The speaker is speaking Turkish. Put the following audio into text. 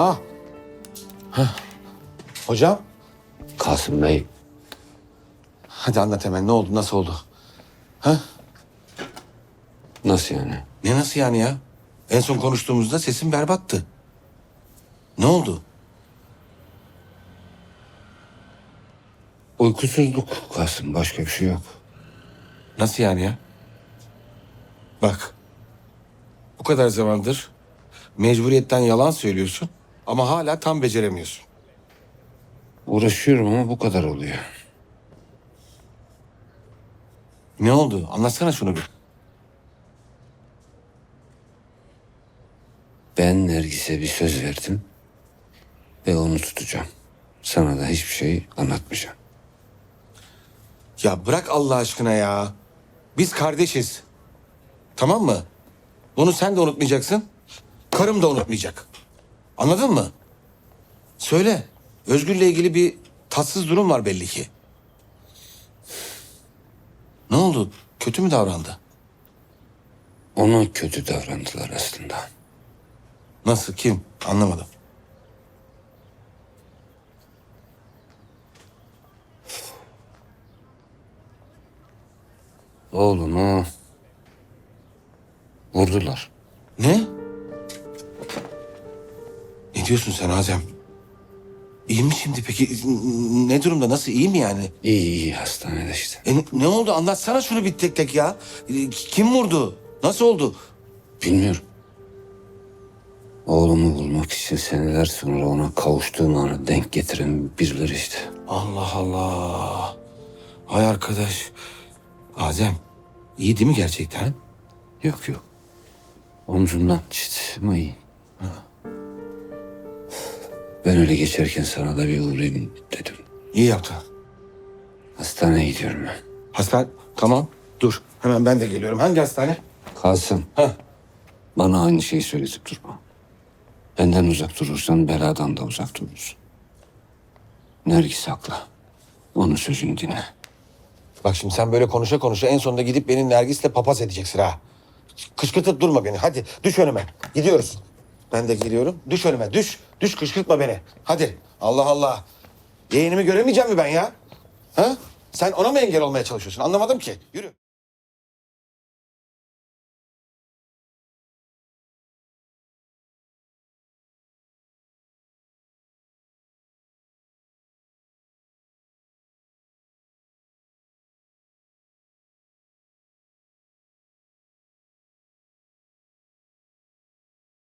Ah. Heh. Hocam. Kasım Bey Hadi anlat hemen ne oldu nasıl oldu? Ha? nasıl yani? Ne nasıl yani ya? En son konuştuğumuzda sesin berbattı. Ne oldu? Uykusuzluk Kasım başka bir şey yok. Nasıl yani ya? Bak. Bu kadar zamandır mecburiyetten yalan söylüyorsun ama hala tam beceremiyorsun. Uğraşıyorum ama bu kadar oluyor. Ne oldu? Anlatsana şunu bir. Ben Nergis'e bir söz verdim ve onu tutacağım. Sana da hiçbir şey anlatmayacağım. Ya bırak Allah aşkına ya. Biz kardeşiz. Tamam mı? Bunu sen de unutmayacaksın. Karım da unutmayacak. Anladın mı? Söyle. Özgür'le ilgili bir tatsız durum var belli ki. Ne oldu? Kötü mü davrandı? Ona kötü davrandılar aslında. Nasıl? Kim? Anlamadım. Oğlumu vurdular. Ne? Diyorsun sen Azem? İyi mi şimdi peki? Ne durumda? Nasıl? iyi mi yani? İyi iyi hastanede işte. E, ne- oldu? Anlatsana şunu bir tek tek ya. E, Kim vurdu? Nasıl oldu? Bilmiyorum. Oğlumu bulmak için seneler sonra ona kavuştuğum anı denk getiren birileri işte. Allah Allah. Hay arkadaş. Azem, iyi değil mi gerçekten? Yok yok. Omzumdan işte ama iyi. Ben öyle geçerken sana da bir uğrayayım dedim. İyi yaptın. Hastaneye gidiyorum ben. Hastane, tamam. Dur, hemen ben de geliyorum. Hangi hastane? Kasım. Heh. Bana aynı şeyi söyletip durma. Benden uzak durursan beladan da uzak durursun. Nergis haklı. Onun sözünü dinle. Bak şimdi sen böyle konuşa konuşa en sonunda gidip beni Nergis'le papaz edeceksin ha. Kışkırtıp durma beni. Hadi düş önüme. Gidiyoruz. Ben de geliyorum. Düş önüme. Düş. Düş kışkırtma beni. Hadi. Allah Allah. Yeğenimi göremeyeceğim mi ben ya? Ha? Sen ona mı engel olmaya çalışıyorsun? Anlamadım ki. Yürü.